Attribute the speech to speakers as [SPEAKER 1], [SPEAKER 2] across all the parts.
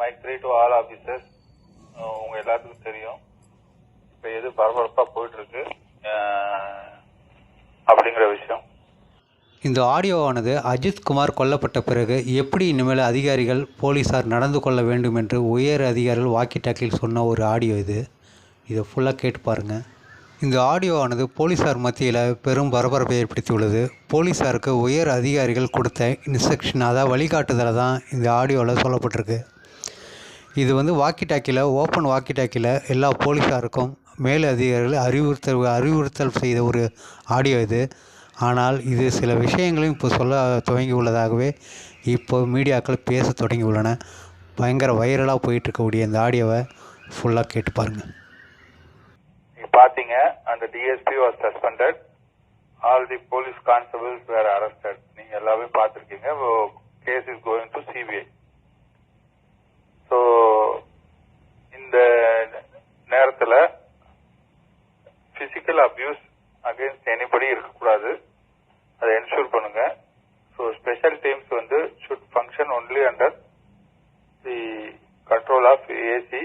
[SPEAKER 1] My to all officers உங்க எல்லாத்துக்கும் தெரியும். இப்ப எது பரபரப்பா போயிட்டு இருக்கு அப்படிங்கிற விஷயம்.
[SPEAKER 2] இந்த ஆடியோவானது அஜித் குமார் கொல்லப்பட்ட பிறகு எப்படி இனிமேல் அதிகாரிகள் போலீஸார் நடந்து கொள்ள வேண்டும் என்று உயர் அதிகாரிகள் வாக்கி டாக்கில் சொன்ன ஒரு ஆடியோ இது. இதை ஃபுல்லாக கேட்டு பாருங்கள் இந்த ஆடியோவானது போலீஸார் மத்தியில் பெரும் பரபரப்பை ஏற்படுத்தியுள்ளது. போலீஸாருக்கு உயர் அதிகாரிகள் கொடுத்த இன்ஸ்ட்ரக்ஷன் அதாவது வழிகாட்டுதலை தான் இந்த ஆடியோவில் சொல்லப்பட்டிருக்கு. இது வந்து வாக்கி டாக்கியில் ஓப்பன் வாக்கி டாக்கியில் எல்லா போலீஸாருக்கும் மேல் அதிகாரிகள் அறிவுறுத்தல் அறிவுறுத்தல் செய்த ஒரு ஆடியோ இது. ஆனால் இது சில விஷயங்களையும் இப்போ சொல்ல துவங்கி உள்ளதாகவே இப்போ மீடியாக்கள் பேச தொடங்கி உள்ளன பயங்கர வைரலாக போயிட்டு இருக்கக்கூடிய இந்த ஆடியோவை ஃபுல்லாக கேட்டு பாருங்கள்
[SPEAKER 1] பார்த்தீங்க அந்த DSP was suspended all the police constables வேற அரஸ்டட் நீங்க எல்லாமே பார்த்துருக்கீங்க case is going to CBI so இந்த நேரத்துல பிசிக்கல் அபியூஸ் அகேன்ஸ்ட் எனிபடி இருக்கக்கூடாது. அதை என்ஷூர் பண்ணுங்க. ஸோ ஸ்பெஷல் டீம்ஸ் வந்து should function only under the control of AC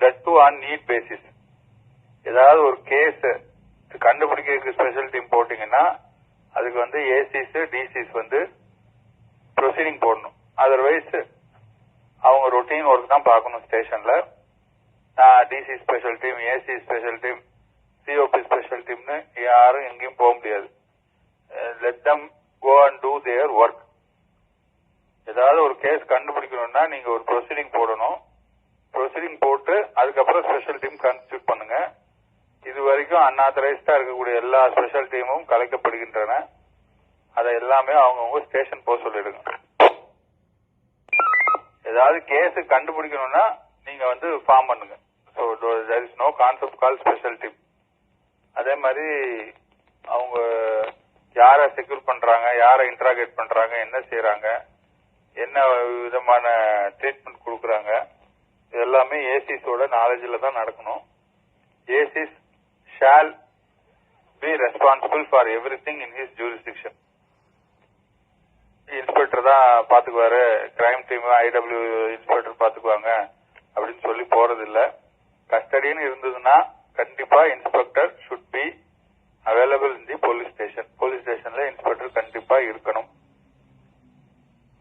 [SPEAKER 1] that to on need basis ஏதாவது ஒரு கேஸ் கண்டுபிடிக்கிறதுக்கு ஸ்பெஷல் டீம் போட்டீங்கன்னா அதுக்கு வந்து ஏசிஸ் டிசிஸ் வந்து ப்ரொசீடிங் போடணும். அதர்வைஸ் அவங்க ரொட்டீன் ஒர்க் தான் பார்க்கணும் ஸ்டேஷன்ல DC special team AC special team COP special டீம்னு யாரும் எங்கேயும் போக முடியாது let them go and do their work ஏதாவது ஒரு கேஸ் கண்டுபிடிக்கணும்னா நீங்க ஒரு ப்ரொசீடிங் போடணும் ப்ரொசீடிங் போட்டு அதுக்கப்புறம் ஸ்பெஷல் டீம் கான்ஸ்டியூட் பண்ணுங்க இது வரைக்கும் அன்ஆத்தரைஸ்டா இருக்கக்கூடிய எல்லா ஸ்பெஷல் டீமும் கலைக்கப்படுகின்றன அதை எல்லாமே அவங்கவுங்க ஸ்டேஷன் போக சொல்லிடுங்க ஏதாவது கேஸ் கண்டுபிடிக்கணும்னா நீங்க வந்து ஃபார்ம் பண்ணுங்க. So there is no concept call special team அதே மாதிரி அவங்க யாரை செக்யூர் பண்றாங்க யாரை இன்ட்ராகேட் பண்றாங்க என்ன செய்யறாங்க என்ன விதமான ட்ரீட்மெண்ட் கொடுக்குறாங்க இது எல்லாமே ஏசிஸோட நாலேஜில் தான் நடக்கணும். ACs shall be responsible for everything in his jurisdiction inspector தான் பாத்துக்குவாரு கிரைம் டீம் ஐடபிள்யூ இன்ஸ்பெக்டர் பாத்துக்குவாரு. பண்றதில்ல கஸ்டடின்னு இருந்ததுன்னா கண்டிப்பா inspector should be available in the police station police ஸ்டேஷன்ல இன்ஸ்பெக்டர் கண்டிப்பா இருக்கணும்.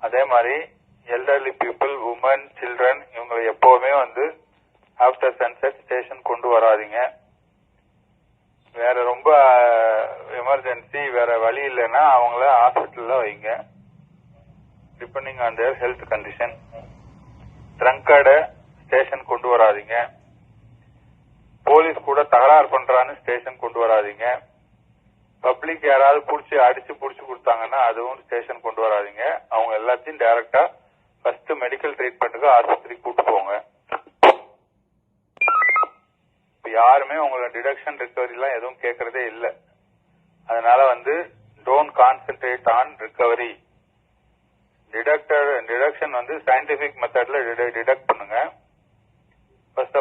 [SPEAKER 1] அதே மாதிரி எல்டர்லி பீப்புள் உமன் சில்ட்ரன் இவங்களை எப்பவுமே வந்து ஆஃப்டர் சன்செட் ஸ்டேஷன் கொண்டு வராதீங்க. வேற ரொம்ப எமர்ஜென்சி வேற வழி இல்லைன்னா அவங்கள ஹாஸ்பிட்டல்ல வைங்க. Depending on their health condition ட்ரங்கடை station கொண்டு வராதீங்க. போலீஸ் கூட தகராறு பண்றான்னு ஸ்டேஷன் கொண்டு வராதீங்க. பப்ளிக் யாராவது புடிச்சு அடிச்சு புடிச்சு கொடுத்தாங்கன்னா அதுவும் ஸ்டேஷன் கொண்டு வராதீங்க. அவங்க எல்லாத்தையும் டைரக்டா ஃபர்ஸ்ட் மெடிக்கல் ட்ரீட்மெண்ட்டுக்கு ஆஸ்பத்திரிக்கு கூட்டு போங்க. இப்ப யாருமே உங்களை டிடக்ஷன் ரிகவரி எல்லாம் எதுவும் கேட்கறதே இல்லை. அதனால வந்து don't concentrate on recovery detector detection வந்து சயின்டிபிக் மெத்தட்ல டிடக்ட் பண்ணுங்க.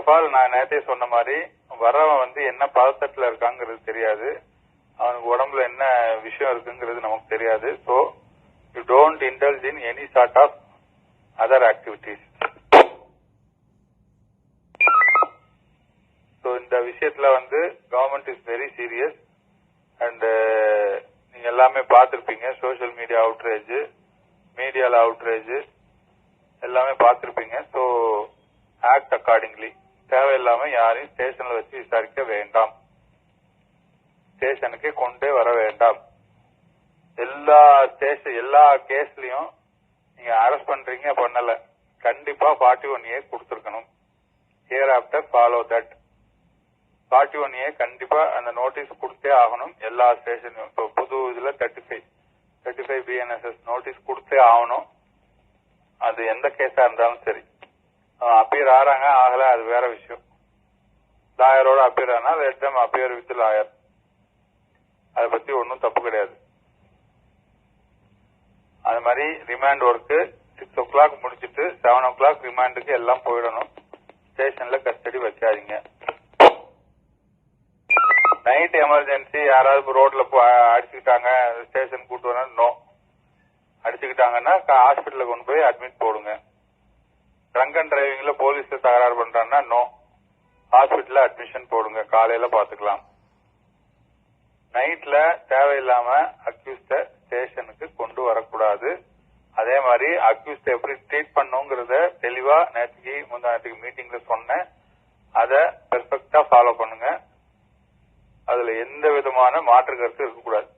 [SPEAKER 1] ஃபர்ஸ்ட் ஆஃப் ஆல் நான் நேத்தே சொன்ன மாதிரி வர்றவன் வந்து என்ன பதத்தட்டுல இருக்காங்கிறது தெரியாது. அவனுக்கு உடம்புல என்ன விஷயம் இருக்குங்கிறது நமக்கு தெரியாது. So you don't indulge in any sort of other activities so இந்த விஷயத்துல வந்து government is very serious and நீங்க எல்லாமே பார்த்துருப்பீங்க. சோஷியல் மீடியா அவுட்ரேஜ் மீடியால அவுட்ரேஜ் எல்லாமே பார்த்திருப்பீங்க. ஸோ ஆக்ட் அக்கார்டிங்லி தேவையில்லாம யாரையும் ஸ்டேஷன்ல வச்சு விசாரிக்க வேண்டாம். ஸ்டேஷனுக்கு கொண்டே வர வேண்டாம். எல்லா ஸ்டேஷன் எல்லா கேஸ்லயும் நீங்க அரெஸ்ட் பண்றீங்க பண்ணல. கண்டிப்பா ஃபார்ட்டி ஒன் ஏ கொடுத்துருக்கணும். Hereafter follow that forty one A கண்டிப்பா அந்த நோட்டீஸ் கொடுத்தே ஆகணும். எல்லா ஸ்டேஷன்லயும் இப்போ புது இதுல thirty five thirty five BNSS notice கொடுத்தே ஆகணும். அது எந்த கேஸா இருந்தாலும் சரி. அப்பியர் ஆறாங்க ஆகல அது வேற விஷயம். லாயரோட அப்பியர் ஆனால் let them appear with lawyer? அதை பத்தி ஒன்றும் தப்பு கிடையாது. அது மாதிரி remand work six o'clock முடிச்சுட்டு செவன் ஓ கிளாக் ரிமாண்டுக்கு எல்லாம் போயிடணும். ஸ்டேஷன்ல கஸ்டடி வைக்காதீங்க நைட் எமர்ஜென்சி யாராவது ரோட்ல அடிச்சுக்கிட்டாங்க ஸ்டேஷன் கூட்டு வரணும் நோ அடிச்சுக்கிட்டாங்கன்னா ஹாஸ்பிட்டலுக்கு கொண்டு போய் அட்மிட் போடுங்க. ட்ரங்க் அண்ட் டிரைவிங்ல போலீஸ் தகராறு பண்றாங்கன்னா நோ ஹாஸ்பிட்டல்ல அட்மிஷன் போடுங்க. காலையில பாத்துக்கலாம். நைட்ல தேவையில்லாம அக்யூஸ்ட ஸ்டேஷனுக்கு கொண்டு வரக்கூடாது. அதே மாதிரி அக்யூஸ்ட எப்படி ட்ரீட் பண்ணுங்கிறத தெளிவா நேற்றுக்கு முந்தா நேற்றுக்கு மீட்டிங்ல சொன்னேன். அதை பெர்ஃபெக்டா ஃபாலோ பண்ணுங்க. அதுல எந்த விதமான மாற்று கருத்து இருக்கக்கூடாது.